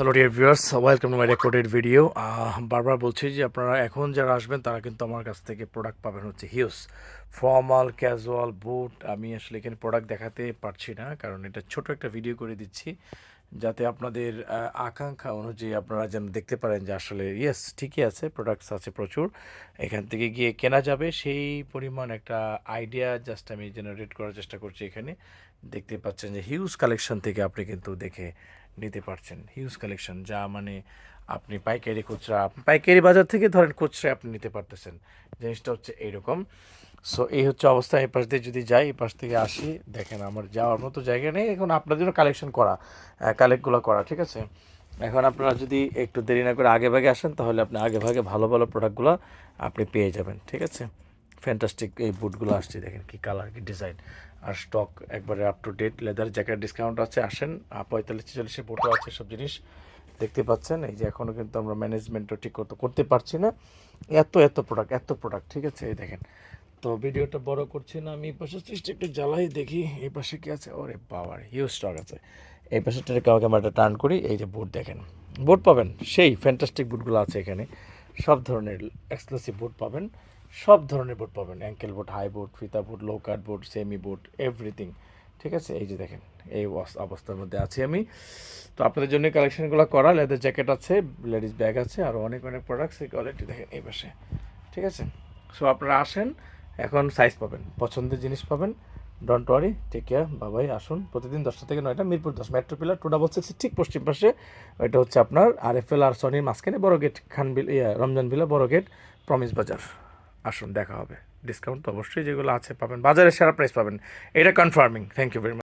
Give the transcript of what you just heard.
Hello dear viewers welcome to my recorded video বারবার বলছি যে আপনারা এখন যারা আসবেন, তারা কিন্তু আমার কাছ থেকে প্রোডাক্ট পাবেন হচ্ছে হিউজ ফর্মাল ক্যাজুয়াল বুট আমি আসলে এখানে প্রোডাক্ট দেখাতে পারছি না, কারণ এটা ছোট একটা ভিডিও করে দিচ্ছি, যাতে আপনাদের আকাঙ্ক্ষা অনুযায়ী আপনারা যেন দেখতে পারেন যে আসলে ইয়েস ঠিকই আছে প্রোডাক্টস আছে প্রচুর। এখান থেকে গিয়ে কেনা যাবে, সেই পরিমাণ একটা আইডিয়া জাস্ট আমি জেনারেট করার চেষ্টা করছি এখানে। দেখতে পাচ্ছেন যে হিউজ কালেকশন থেকে আপনি কিন্তু দেখে নিতে পারছেন। হিউজ কালেকশন যা মানে আপনি পাইকারি খুচরা, পাইকারি বাজার থেকে ধরেন খুচরা আপনি নিতে পারতেছেন। জিনিসটা হচ্ছে এইরকম। সো এই হচ্ছে অবস্থা। এই পাশ দিয়ে যদি যাই, এই পাশ থেকে আসি, দেখেন আমার যাওয়ার মতো জায়গা নেই। এখন আপনার জন্য কালেকশন করা কালেক্টগুলো করা, ঠিক আছে? এখন আপনারা যদি একটু দেরি না করে আগে ভাগে আসেন, তাহলে আপনি আগে ভাগে ভালো ভালো প্রোডাক্টগুলো আপনি পেয়ে যাবেন, ঠিক আছে? ফ্যান্টাস্টিক এই বুটগুলো আসছে, দেখেন কি কালার কি ডিজাইন আর স্টক একবারে up to date leather jacket discount আছে, আসেন পঁয়তাল্লিশ ছেচল্লিশে বুটও আছে সব জিনিস। দেখতে পাচ্ছেন, এই যে এখনও কিন্তু আমরা ম্যানেজমেন্টও ঠিক করতে করতে পারছি না। এত এত প্রোডাক্ট এত প্রোডাক্ট ঠিক আছে? এই দেখেন। তো ভিডিওটা বড় করছি না, আমি এই পাশে চেষ্টা একটু জ্বালাই দেখি, এই পাশে কি আছে? ওরে বাবার হিউজ স্টক আছে। এই পাশেটা ক্যামেরাটা টার্ন করি, এই যে বুট দেখেন। বুট পাবেন, সেই ফ্যান্টাস্টিক বুটগুলো আছে এখানে। সব ধরনের এক্সক্লুসিভ বুট পাবেন। সব ধরনের বুট পাবেন। অ্যাঙ্কেল বুট হাই বুট ফিতা বুট লো কাট বুট সেমি বুট এভরিথিং ঠিক আছে? এই যে দেখেন, এই অবস্থার মধ্যে আছি আমি। তো আপনাদের জন্য কালেকশনগুলো করা লেদার জ্যাকেট আছে লেডিস ব্যাগ আছে, আর অনেক অনেক প্রোডাক্টস এই কোয়ালিটি দেখেন এই পাশে। ঠিক আছে? সো আপনারা আসেন, এখন সাইজ পাবেন, পছন্দের জিনিস পাবেন। ডোন্ট ওয়ারি টেক কেয়ার বাবাই আসুন। প্রতিদিন দশটা থেকে নয়টা, মিরপুর দশ। Metro pillar two double six ঠিক পশ্চিম পাশে। ওইটা হচ্ছে আপনার আর এফ এল আর সনির মাঝখানে বড় গেট খানবিল ইয়া, রমজান বিলা বড় গেট প্রমিস বাজার আসুন, দেখা হবে। ডিসকাউন্ট তো অবশ্যই যেগুলো আছে পাবেন। বাজারে সেরা প্রাইস পাবেন। এটা confirming thank you very much